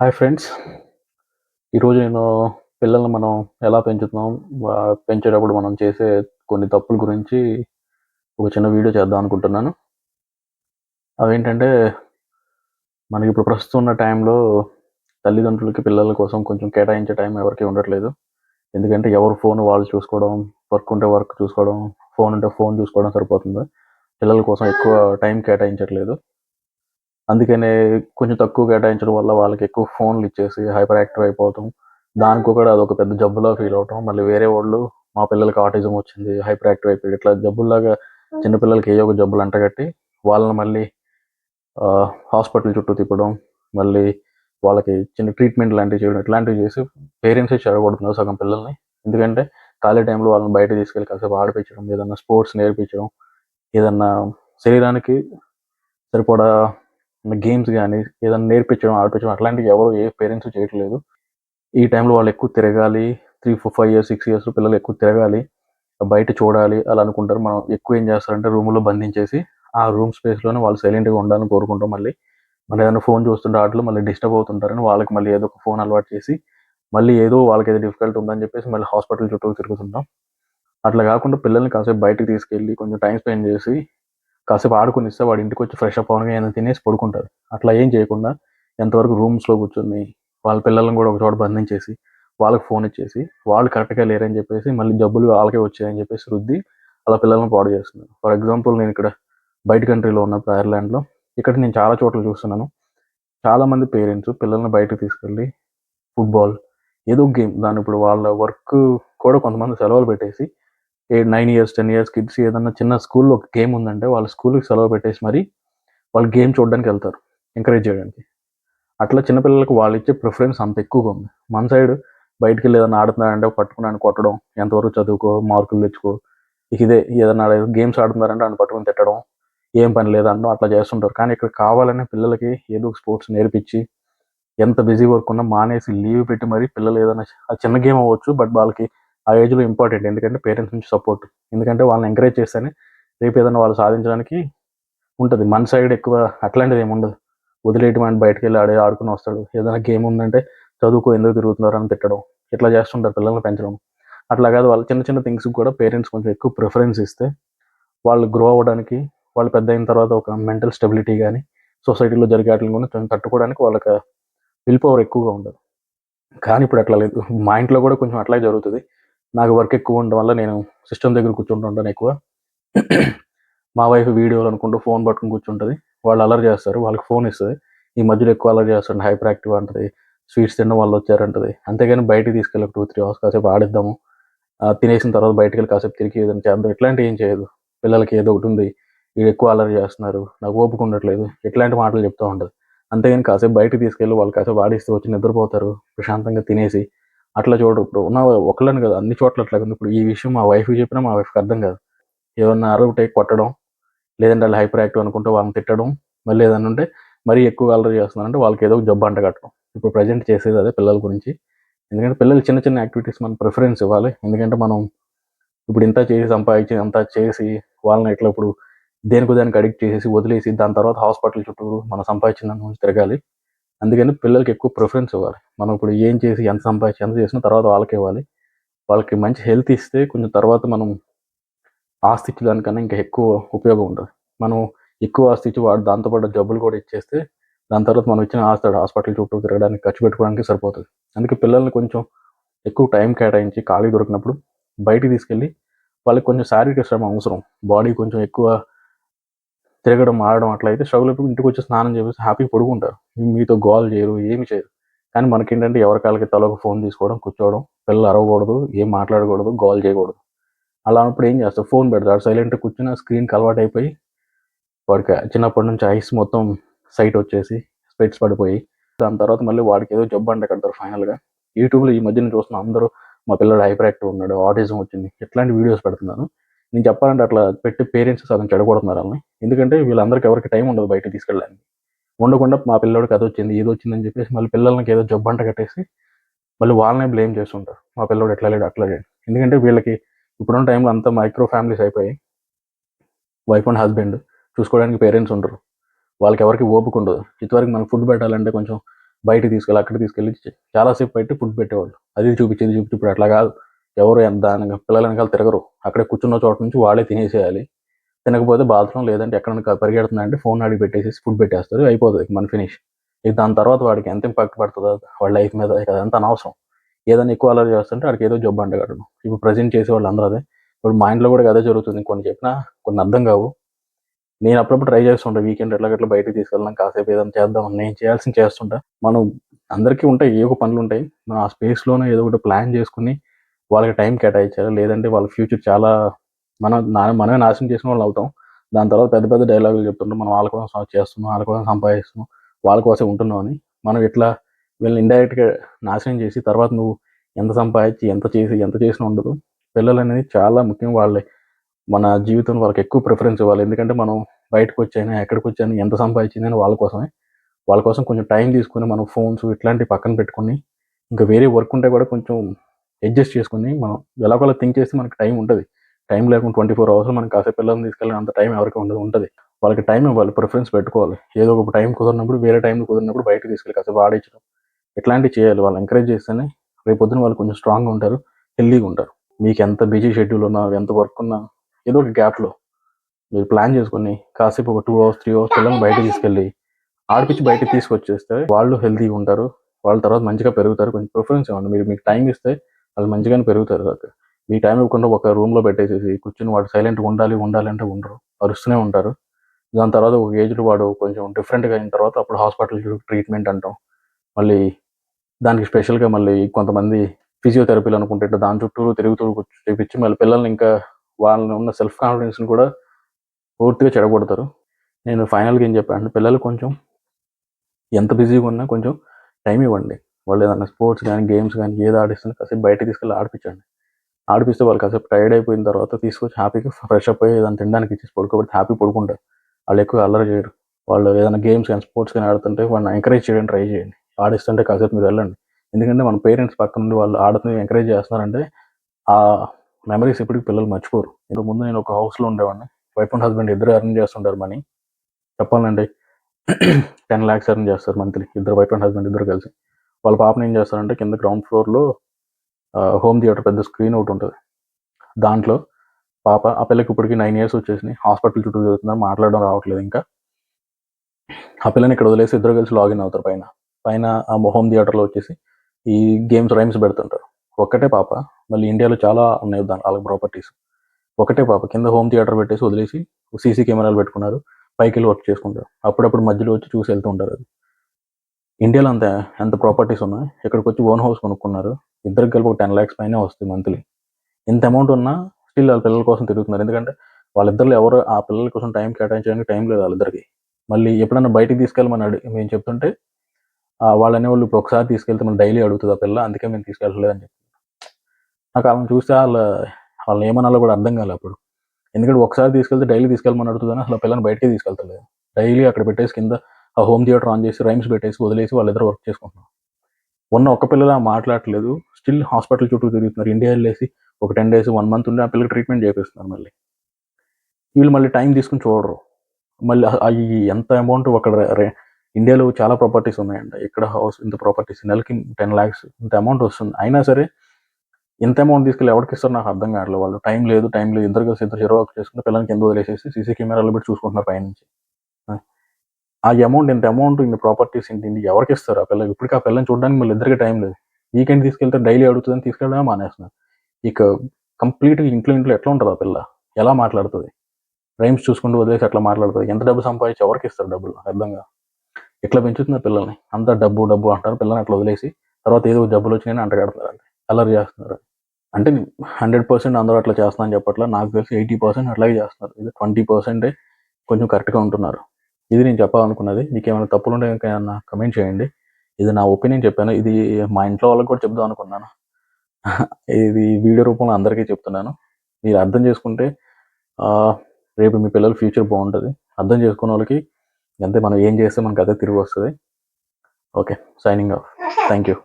Hi friends ఈరోజు నేను పిల్లల్ని మనం ఎలా పెంచుతున్నాం? పెంచేటప్పుడు మనం చేసే కొన్ని తప్పుల గురించి ఒక చిన్న వీడియో చేద్దాం అనుకుంటున్నాను. అవేంటంటే మనకి ఇప్పుడు ప్రస్తుతం ఉన్న టైంలో తల్లిదండ్రులకి పిల్లల కోసం కొంచెం కేటాయించే టైం ఎవరికి ఉండట్లేదు. ఎందుకంటే ఎవరు ఫోన్ వాళ్ళు చూసుకోవడం వర్క్ ఉంటే వర్క్ చూసుకోవడం ఫోన్ ఉంటే ఫోన్ చూసుకోవడం సరిపోతుంది. పిల్లల కోసం ఎక్కువ టైం కేటాయించట్లేదు. అందుకనే కొంచెం తక్కువ కేటాయించడం వల్ల వాళ్ళకి ఎక్కువ ఫోన్లు ఇచ్చేసి హైపర్ యాక్టివ్ అయిపోవటం దానికి కూడా అదొక పెద్ద జబ్బులా ఫీల్ అవటం మళ్ళీ వేరే వాళ్ళు మా పిల్లలకి ఆటిజం వచ్చింది హైపర్ యాక్టివ్ అయిపోయి ఇట్లా జబ్బుల్లాగా చిన్నపిల్లలకి ఏ ఒక జబ్బులు అంటగట్టి వాళ్ళని మళ్ళీ హాస్పిటల్ చుట్టూ తిప్పడం మళ్ళీ వాళ్ళకి చిన్న ట్రీట్మెంట్ లాంటివి చేయడం ఇట్లాంటివి చేసి పేరెంట్సే చెడగొడుతున్నారు సగం పిల్లల్ని. ఎందుకంటే ఖాళీ టైంలో వాళ్ళని బయట తీసుకెళ్ళి కాసేపు ఆడిపించడం ఏదన్నా స్పోర్ట్స్ నేర్పించడం ఏదన్నా శరీరానికి సరిపడా గేమ్స్ కానీ ఏదైనా నేర్పించడం ఆడిపించడం అట్లాంటివి ఎవరు ఏ పేరెంట్స్ చేయట్లేదు. ఈ టైంలో వాళ్ళు ఎక్కువ తిరగాలి three four five years six years పిల్లలు ఎక్కువ తిరగాలి బయట చూడాలి అలా అనుకుంటారు. మనం ఎక్కువ ఏం చేస్తారంటే రూమ్లో బంధించేసి ఆ రూమ్ స్పేస్లోనే వాళ్ళు సైలెంట్గా ఉండాలని కోరుకుంటాం. మళ్ళీ మళ్ళీ ఏదైనా ఫోన్ చూస్తుంటే ఆటలు మళ్ళీ డిస్టర్బ్ అవుతుంటారని వాళ్ళకి మళ్ళీ ఏదో ఒక ఫోన్ అలవాటు చేసి మళ్ళీ ఏదో వాళ్ళకి ఏదో డిఫికల్ట్ ఉందని చెప్పేసి మళ్ళీ హాస్పిటల్ చుట్టూ తిరుగుతుంటాం. అట్లా కాకుండా పిల్లల్ని కాసేపు బయటకు తీసుకెళ్ళి కొంచెం టైం స్పెండ్ చేసి కాసేపు ఆడుకుని ఇస్తే వాడి ఇంటికి వచ్చి ఫ్రెష్ అప్ అవనగా ఏమైనా తినేసి పడుకుంటారు అట్లా ఏం చేయకుండా ఎంతవరకు రూమ్స్లో కూర్చొని వాళ్ళ పిల్లల్ని కూడా ఒక చోట బంధించేసి వాళ్ళకి ఫోన్ ఇచ్చేసి వాళ్ళు కరెక్ట్గా లేరని చెప్పేసి మళ్ళీ జబ్బులు వాళ్ళకే వచ్చాయని చెప్పేసి రుద్ది అలా పిల్లలను పాడు చేస్తున్నారు ఫర్ ఎగ్జాంపుల్ నేను ఇక్కడ బయట కంట్రీలో ఉన్నప్పుడు ఐర్లాండ్లో ఇక్కడ నేను చాలా చోట్ల చూస్తున్నాను. చాలామంది పేరెంట్స్ పిల్లల్ని బయటకు తీసుకెళ్ళి ఫుట్బాల్ ఏదో గేమ్ దాని ఇప్పుడు వాళ్ళ వర్క్ కూడా కొంతమంది సెలవులు పెట్టేసి eight nine years ten years kids ఏదన్నా చిన్న స్కూల్లో ఒక గేమ్ ఉందంటే వాళ్ళ స్కూల్కి సెలవు పెట్టేసి మరి వాళ్ళు గేమ్ చూడడానికి వెళ్తారు ఎంకరేజ్ చేయడానికి. అట్లా చిన్నపిల్లలకు వాళ్ళు ఇచ్చే ప్రిఫరెన్స్ అంత ఎక్కువగా ఉంది. మన సైడ్ బయటికి వెళ్ళి ఏదైనా ఆడుతున్నారంటే పట్టుకుని కొట్టడం ఎంతవరకు చదువుకో మార్కులు తెచ్చుకో ఇక ఇదే ఏదైనా గేమ్స్ ఆడుతున్నారంటే ఆయన పట్టుకొని తిట్టడం ఏం పని లేదనడం అట్లా చేస్తుంటారు. కానీ ఇక్కడ కావాలనే పిల్లలకి ఏదో స్పోర్ట్స్ నేర్పించి ఎంత బిజీ వర్క్ ఉన్నా మానేసి లీవ్ పెట్టి మరి పిల్లలు ఏదైనా చిన్న గేమ్ అవ్వచ్చు బట్ వాళ్ళకి ఆ ఏజ్లో ఇంపార్టెంట్ ఎందుకంటే పేరెంట్స్ నుంచి సపోర్ట్ ఎందుకంటే వాళ్ళని ఎంకరేజ్ చేస్తేనే రేపు ఏదైనా వాళ్ళు సాధించడానికి ఉంటుంది. మన సైడ్ ఎక్కువ అట్లాంటిది ఏమి ఉండదు. వదిలేయటం అంటే బయటకు వెళ్ళి ఆడే ఆడుకుని వస్తాడు. ఏదైనా గేమ్ ఉందంటే చదువుకో ఎందుకు తిరుగుతున్నారు అని తిట్టడం. ఇట్లా చేస్తుంటారు పిల్లల్ని పెంచడం. అట్లా కాదు వాళ్ళు చిన్న చిన్న థింగ్స్కి కూడా పేరెంట్స్ కొంచెం ఎక్కువ ప్రిఫరెన్స్ ఇస్తే వాళ్ళు గ్రో అవ్వడానికి వాళ్ళు పెద్ద అయిన తర్వాత ఒక మెంటల్ స్టెబిలిటీ కానీ సొసైటీలో జరిగే వాటిని కూడా కొంచెం తట్టుకోవడానికి వాళ్ళకి విల్ పవర్ ఎక్కువగా ఉండదు. కానీ ఇప్పుడు అట్లా లేదు. మా ఇంట్లో కూడా కొంచెం అట్లా జరుగుతుంది. నాకు వర్క్ ఎక్కువ ఉండడం వల్ల నేను సిస్టమ్ దగ్గర కూర్చుంటుంటాను ఎక్కువ. మా వైఫ్ వీడియోలు అనుకుంటూ ఫోన్ పట్టుకుని కూర్చుంటుంది. వాళ్ళు అలర్ చేస్తారు వాళ్ళకి ఫోన్ ఇస్తుంది. ఈ మధ్యలో ఎక్కువ అలర్ చేస్తుంది హైపర్ యాక్టివ్ అంటది. స్వీట్స్ తినడం వాళ్ళు వచ్చారంటది. అంతేగాని బయటికి తీసుకెళ్ళి టూ త్రీ అవర్స్ కాసేపు ఆడిద్దాము. తినేసిన తర్వాత బయటికి వెళ్ళి కాసేపు తిరిగి ఏదైనా చేద్దాం. ఇట్లాంటి ఏం చేయదు. పిల్లలకి ఏదో ఒకటి ఉంది. వీడు ఎక్కువ అలర్ చేస్తున్నారు. నాకు ఓపిక ఉండట్లేదు. ఇట్లాంటి మాటలు చెప్తూ ఉంటుంది. అంతేగాని కాసేపు బయటికి తీసుకెళ్ళి వాళ్ళు కాసేపు ఆడిస్తే వచ్చి నిద్రపోతారు. ప్రశాంతంగా తినేసి అట్లా చూడరు. ఇప్పుడు ఉన్న ఒకళ్ళని కదా అన్ని చోట్ల అట్లా ఉంది ఇప్పుడు ఈ విషయం మా వైఫ్ చెప్పినా మా వైఫ్కి అర్థం కాదు. ఏమన్నా అరవటే కొట్టడం లేదంటే వాళ్ళు హైపర్ యాక్టివ్ అనుకుంటే వాళ్ళని తిట్టడం మళ్ళీ ఏదన్నా ఉంటే మరీ ఎక్కువ అలరి చేస్తున్నారంటే వాళ్ళకి ఏదో ఒక జబ్బు అంట కట్టడం. ఇప్పుడు ప్రజెంట్ చేసేది అదే పిల్లల గురించి. ఎందుకంటే పిల్లలు చిన్న చిన్న యాక్టివిటీస్ మనం ప్రిఫరెన్స్ ఇవ్వాలి. ఎందుకంటే మనం ఇప్పుడు ఇంత చేసి సంపాదించి అంత చేసి వాళ్ళని ఇట్లా ఇప్పుడు దేనికి దానికి అడిక్ట్ చేసేసి వదిలేసి దాని తర్వాత హాస్పిటల్ చుట్టూరు మనం సంపాదించిన తిరగాలి. అందుకని పిల్లలకి ఎక్కువ ప్రిఫరెన్స్ ఇవ్వాలి. మనం ఇప్పుడు ఏం చేసి ఎంత సంపాదించి ఎంత చేసినా తర్వాత వాళ్ళకి ఇవ్వాలి. వాళ్ళకి మంచి హెల్త్ ఇస్తే కొంచెం తర్వాత మనం ఆస్తి ఇచ్చే దానికన్నా ఇంకా ఎక్కువ ఉపయోగం ఉంటుంది. మనం ఎక్కువ ఆస్తి ఇచ్చి వాడు దాంతోపాటు జబ్బులు కూడా ఇచ్చేస్తే దాని తర్వాత మనం ఇచ్చిన ఆస్తి హాస్పిటల్ చుట్టూ తిరగడానికి ఖర్చు పెట్టుకోవడానికి సరిపోతుంది. అందుకే పిల్లల్ని కొంచెం ఎక్కువ టైం కేటాయించి ఖాళీ దొరికినప్పుడు బయటికి తీసుకెళ్ళి వాళ్ళకి కొంచెం శారీరక శ్రమ అవసరం. బాడీ కొంచెం ఎక్కువ తిరగడం ఆడడం అట్లా అయితే స్ట్రగుల్ అయిపోయి ఇంటికి వచ్చి స్నానం చేసి హ్యాపీ పడుకుంటారు. మీతో గోల్ చేయరు ఏమి చేయరు. కానీ మనకేంటంటే ఎవరి కాళ్ళకి తలకు ఫోన్ తీసుకోవడం కూర్చోవడం పిల్లలు అరవకూడదు ఏం మాట్లాడకూడదు గోల్ చేయకూడదు. అలా అన్నప్పుడు ఏం చేస్తారు ఫోన్ పెడతాడు సైలెంట్ కూర్చున్న స్క్రీన్కి అలవాటు అయిపోయి వాడికి చిన్నప్పటి నుంచి ఐస్ మొత్తం సైట్ వచ్చేసి స్పెట్స్ పడిపోయి దాని తర్వాత మళ్ళీ వాడికి ఏదో జబ్బు అంట కడతారు ఫైనల్గా. యూట్యూబ్లో ఈ మధ్యన చూస్తున్న అందరూ మా పిల్లడు హైపర్ యాక్టివ్ ఉన్నాడు ఆటిజం వచ్చింది ఇట్లాంటి వీడియోస్ పెడుతున్నాను. నేను చెప్పాలంటే అట్లా పెట్టి పేరెంట్స్ అతను చెడగొడుతున్నారు వాళ్ళని. ఎందుకంటే వీళ్ళందరికీ ఎవరికి టైం ఉండదు బయట తీసుకెళ్ళడానికి. ఉండకుండా మా పిల్లడికి అది వచ్చింది ఇది వచ్చిందని చెప్పేసి మళ్ళీ పిల్లలకి ఏదో జబ్బంట కట్టేసి మళ్ళీ వాళ్ళనే బ్లేమ్ చేస్తుంటారు. మా పిల్లడు ఎట్లా లేడు అట్లా లేడు. ఎందుకంటే వీళ్ళకి ఇప్పుడున్న టైంలో అంతా మైక్రో ఫ్యామిలీస్ అయిపోయి వైఫ్ అండ్ హస్బెండ్ చూసుకోవడానికి పేరెంట్స్ ఉండరు. వాళ్ళకి ఎవరికి ఓపిక ఉండదు. ఇంతవరకు మనకు ఫుడ్ పెట్టాలంటే కొంచెం బయటికి తీసుకెళ్ళి అక్కడ తీసుకెళ్ళి చాలాసేపు పెట్టి ఫుడ్ పెట్టేవాళ్ళు. అది చూపించింది చూపించి ఇప్పుడు అట్లా కాదు. ఎవరు ఎంత దాని పిల్లల వెనకాల తిరగరు. అక్కడే కూర్చున్న చోట నుంచి వాళ్ళే తినేసేయాలి. తినకపోతే బాత్రూమ్ లేదంటే ఎక్కడ పరిగెడుతుందంటే ఫోన్ అడిగి పెట్టేసి ఫుడ్ పెట్టేస్తారు అయిపోతుంది మన ఫినిష్. ఇక దాని తర్వాత వాడికి ఎంత ఇంపాక్ట్ పడుతుందో వాళ్ళ లైఫ్ మీద అంత అనవసరం. ఏదైనా ఎక్కువ అలర్ చేస్తుంటే వాడికి ఏదో జబ్బు అంటగడను ఇప్పుడు ప్రజెంట్ చేసే వాళ్ళు అందరూ అదే. ఇప్పుడు మా ఇంట్లో కూడా అదే జరుగుతుంది. కొన్ని చెప్పినా కొన్ని అర్థం కావు. నేను అప్పుడప్పుడు ట్రై చేస్తుంటా వీకెండ్ ఎట్లా బయటకు బయటికి కాసేపు ఏదైనా చేద్దాం నేను చేయాల్సింది చేస్తుంటా. మనం అందరికీ ఉంటాయి ఏ ఒక పనులు ఉంటాయి. మనం ఆ స్పేస్లోనే ఏదో ఒకటి ప్లాన్ చేసుకుని వాళ్ళకి టైం కేటాయించాలి? లేదంటే వాళ్ళ ఫ్యూచర్ చాలా మనం నా మనమే నాశనం చేసిన వాళ్ళు అవుతాం. దాని తర్వాత పెద్ద పెద్ద డైలాగులు చెప్తుంటాం. మనం వాళ్ళ కోసం చేస్తున్నాం వాళ్ళ కోసం సంపాదిస్తున్నాం వాళ్ళ కోసం ఉంటున్నాం అని. మనం ఇట్లా వీళ్ళని ఇండైరెక్ట్గా నాశనం చేసి తర్వాత నువ్వు ఎంత సంపాదించి ఎంత చేసి ఎంత చేసినా ఉండదు. పిల్లలు అనేది చాలా ముఖ్యం వాళ్ళే. మన జీవితంలో వాళ్ళకి ఎక్కువ ప్రిఫరెన్స్ ఇవ్వాలి. ఎందుకంటే మనం బయటకు వచ్చాయినా ఎక్కడికి వచ్చాయినా ఎంత సంపాదించిందని వాళ్ళ కోసమే. వాళ్ళ కోసం కొంచెం టైం తీసుకుని మనం ఫోన్స్ ఇట్లాంటివి పక్కన పెట్టుకుని ఇంకా వేరే వర్క్ ఉంటే కూడా కొంచెం అడ్జస్ట్ చేసుకుని మనం ఎలాగోలా థింక్ చేస్తే మనకి టైం ఉంటుంది. టైం లేకుండా ట్వంటీ ఫోర్ అవర్స్ మనం కాసేపు పిల్లల్ని తీసుకెళ్ళిన అంత టైం ఎవరికి ఉండదు ఉంటుంది. వాళ్ళకి టైం ఇవ్వాలి ప్రిఫరెన్స్ పెట్టుకోవాలి. ఏదో ఒక టైం కుదిరినప్పుడు వేరే టైం కుదిరినప్పుడు బయటకు తీసుకెళ్ళి కాసేపు ఆడించడం. ఇట్లాంటివి చేయాలి. వాళ్ళు ఎంకరేజ్ చేస్తేనే రేపు పొద్దున వాళ్ళు కొంచెం స్ట్రాంగ్గా ఉంటారు హెల్దీగా ఉంటారు. మీకు ఎంత బిజీ షెడ్యూల్ ఉన్నా ఎంత వర్క్ ఉన్నా ఏదో ఒక గ్యాప్లో మీరు ప్లాన్ చేసుకొని కాసేపు ఒక టూ అవర్స్ త్రీ అవర్స్ పిల్లల్ని బయటకు తీసుకెళ్ళి ఆడిపించి బయటకు తీసుకొచ్చేస్తే వాళ్ళు హెల్తీగా ఉంటారు. వాళ్ళ తర్వాత మంచిగా పెరుగుతారు. కొంచెం ప్రిఫరెన్స్ ఇవ్వండి. మీరు మీకు టైం ఇస్తే వాళ్ళు మంచిగానే పెరుగుతారు. దాకా మీ టైం ఇవ్వకుండా ఒక రూమ్లో పెట్టేసేసి కూర్చొని వాడు సైలెంట్గా ఉండాలి ఉండాలి అంటే ఉండరు. అరుస్తూనే ఉంటారు. దాని తర్వాత ఒక ఏజ్డ్ వాడు కొంచెం డిఫరెంట్గా అయిన తర్వాత అప్పుడు హాస్పిటల్ ట్రీట్మెంట్ అంటాం. మళ్ళీ దానికి స్పెషల్గా మళ్ళీ కొంతమంది ఫిజియోథెరపీలు అనుకుంటే దాని చుట్టూ తిరుగుతూ చూపించి మళ్ళీ పిల్లల్ని ఇంకా వాళ్ళని ఉన్న సెల్ఫ్ కాన్ఫిడెన్స్ని కూడా పూర్తిగా చెడగొడతారు. నేను ఫైనల్గా ఏం చెప్పాను పిల్లలు కొంచెం ఎంత బిజీగా ఉన్నా కొంచెం టైం ఇవ్వండి. వాళ్ళు ఏదైనా స్పోర్ట్స్ కానీ గేమ్స్ కానీ ఏది ఆడిస్తున్నా కాసేపు బయటకు తీసుకెళ్ళి ఆడిపించండి. ఆడిపిస్తే వాళ్ళు కాసేపు టైర్డ్ అయిపోయిన తర్వాత తీసుకొచ్చి హ్యాపీగా ఫ్రెష్ అప్ అయ్యి ఏదైనా తినడానికి ఇచ్చేసి పడుకోబెట్టి హ్యాపీ పడుకుంటారు. వాళ్ళు ఎక్కువ అల్లరి చేయరు. వాళ్ళు ఏదైనా గేమ్స్ కానీ స్పోర్ట్స్ కానీ ఆడుతుంటే వాళ్ళని ఎంకరేజ్ చేయడానికి ట్రై చేయండి. ఆడిస్తుంటే కాసేపు మీరు వెళ్ళండి. ఎందుకంటే మన పేరెంట్స్ పక్క నుండి వాళ్ళు ఆడుతుంది ఎంకరేజ్ చేస్తున్నారంటే ఆ మెమరీస్ ఇప్పటికి పిల్లలు మర్చిపోరు. ఇంతకు ముందు నేను ఒక హౌస్లో ఉండేవాడిని. వైఫ్ అండ్ హస్బెండ్ ఇద్దరు ఎర్న్ చేస్తుంటారు మనీ చెప్పాలండి టెన్ ల్యాక్స్ ఎర్న్ చేస్తారు మంత్లీ ఇద్దరు వైఫ్ అండ్ హస్బెండ్ ఇద్దరు కలిసి. వాళ్ళ పాపని ఏం చేస్తారంటే కింద గ్రౌండ్ ఫ్లోర్లో హోమ్ థియేటర్ పెద్ద స్క్రీన్ ఒకటి ఉంటుంది. దాంట్లో పాప ఆ పిల్లకి ఇప్పటికి నైన్ ఇయర్స్ వచ్చేసినాయి. హాస్పిటల్ చుట్టూ తిరుగుతున్నారు. మాట్లాడడం రావట్లేదు ఇంకా. ఆ పిల్లని ఇక్కడ వదిలేసి ఇద్దరు కలిసి లాగిన్ అవుతారు పైన. పైన ఆ హోమ్ థియేటర్లో వచ్చేసి ఈ గేమ్స్ రైమ్స్ పెడుతుంటారు. ఒక్కటే పాప మళ్ళీ ఇండియాలో చాలా ఉన్నాయి దాని వాళ్ళకి ప్రాపర్టీస్ ఒకటే పాప కింద హోమ్ థియేటర్ పెట్టేసి వదిలేసి సీసీ కెమెరాలు పెట్టుకున్నారు. పైకి వెళ్ళి వర్క్ చేసుకుంటారు. అప్పుడప్పుడు మధ్యలో వచ్చి చూసి వెళ్తూ ఉంటారు అది. ఇండియాలో అంత ఎంత ప్రాపర్టీస్ ఉన్నాయి. ఇక్కడికి వచ్చి ఓన్ హౌస్ కొనుక్కున్నారు. ఇద్దరికి కలిపి ఒక టెన్ ల్యాక్స్ పైన వస్తుంది మంత్లీ ఇంత అమౌంట్ ఉన్నా స్టిల్ వాళ్ళ పిల్లల కోసం తిరుగుతున్నారు. ఎందుకంటే వాళ్ళిద్దరు ఎవరు ఆ పిల్లల కోసం టైం కేటాయించడానికి టైం లేదు వాళ్ళిద్దరికి. మళ్ళీ ఎప్పుడన్నా బయటికి తీసుకెళ్ళమని అడిగి మేము చెప్తుంటే ఆ, వాళ్ళు ఇప్పుడు ఒకసారి తీసుకెళ్తే మళ్ళీ డైలీ అడుగుతుంది ఆ పిల్ల అందుకే మేము తీసుకెళ్ళలేదు అని చెప్పి. నాకు వాళ్ళని చూస్తే వాళ్ళ వాళ్ళని ఏమనాలో కూడా అర్థం కాలేదు అప్పుడు. ఎందుకంటే ఒకసారి తీసుకెళ్తే డైలీ తీసుకెళ్ళమని అడుగుతుందని అసలు ఆ పిల్లని బయటికి తీసుకెళ్తలేదు. డైలీ అక్కడ పెట్టేసి కింద ఆ హోమ్ థియేటర్ ఆన్ చేసి రైమ్స్ పెట్టేసి వదిలేసి వాళ్ళిద్దరు వర్క్ చేసుకుంటున్నారు. ఉన్న ఒక్క పిల్లల మాట్లాడట్లేదు. స్టిల్ హాస్పిటల్ చుట్టూ తిరుగుతున్నారు. ఇండియా వెళ్ళేసి ఒక టెన్ డేస్ వన్ మంత్ ఉండి ఆ పిల్లకి ట్రీట్మెంట్ చేపిస్తున్నారు మళ్ళీ. వీళ్ళు మళ్ళీ టైం తీసుకుని చూడరు. మళ్ళీ అవి ఎంత అమౌంట్ అక్కడ ఇండియాలో చాలా ప్రాపర్టీస్ ఉన్నాయండి. ఇక్కడ హౌస్ ఇంత ప్రాపర్టీస్ నెలకి టెన్ ల్యాక్స్ ఇంత అమౌంట్ వస్తుంది. అయినా సరే ఇంత అమౌంట్ తీసుకెళ్ళి ఎవరికి ఇస్తారు నాకు అర్థం కావట్లేదు. వాళ్ళు టైం లేదు టైం లేదు. ఇద్దరు కలిసి ఇద్దరు చెరువు వర్క్ చేసుకుంటే పిల్లలకి ఎందుకు వదిలేసేసి సీసీ కెమెరాలో పెట్టి చూసుకుంటున్నారు పైనుంచి. ఆ అమౌంట్ ఇంత అమౌంట్ ఇన్ని ప్రాపర్టీస్ ఇంటి ఎవరికి ఇస్తారు ఆ పిల్లలు ఇప్పటికి ఆ పిల్లని చూడడానికి మళ్ళీ ఇద్దరికి టైం లేదు. వీకెండ్ తీసుకెళ్తే డైలీ అడుగుతుందని తీసుకెళ్ళడమే మానేస్తున్నారు. ఇక కంప్లీట్గా ఇంట్లో ఇంట్లో ఎట్లా ఉంటుంది ఆ పిల్ల? ఎలా మాట్లాడుతుంది? రైమ్స్ చూసుకుంటూ వదిలేసి అట్లా మాట్లాడుతుంది. ఎంత డబ్బు సంపాదించి ఎవరికి ఇస్తారు డబ్బులు? అర్థంగా? ఇట్లా పెంచుతున్నారు పిల్లల్ని? అంతా డబ్బు డబ్బు అంటారు పిల్లల్ని అట్లా వదిలేసి తర్వాత ఏదో డబ్బులు వచ్చినాయని అంటగడుతున్నారు అంతే. అలర్ చేస్తున్నారు. అంటే హండ్రెడ్ పర్సెంట్ అందరూ అట్లా చేస్తున్నారని చెప్పట్లా నాకు తెలిసి ఎయిటీ పర్సెంట్ అట్లాగే చేస్తున్నారు. ఇది ట్వంటీ పర్సెంటే కొంచెం కరెక్ట్గా ఉంటున్నారు. ఇది నేను చెప్పాలనుకున్నది. మీకు ఏమైనా తప్పులు ఉంటే ఇంకా ఏమన్నా కమెంట్ చేయండి. ఇది నా ఒపీనియన్ చెప్పాను. ఇది మా ఇంట్లో వాళ్ళకి కూడా చెప్దాం అనుకున్నాను. ఇది వీడియో రూపంలో అందరికీ చెప్తున్నాను. మీరు అర్థం చేసుకుంటే రేపు మీ పిల్లల ఫ్యూచర్ బాగుంటుంది. అర్థం చేసుకున్న వాళ్ళకి అంతే మనం ఏం చేస్తే మనకు అదే తిరిగి వస్తుంది. Okay signing off thank you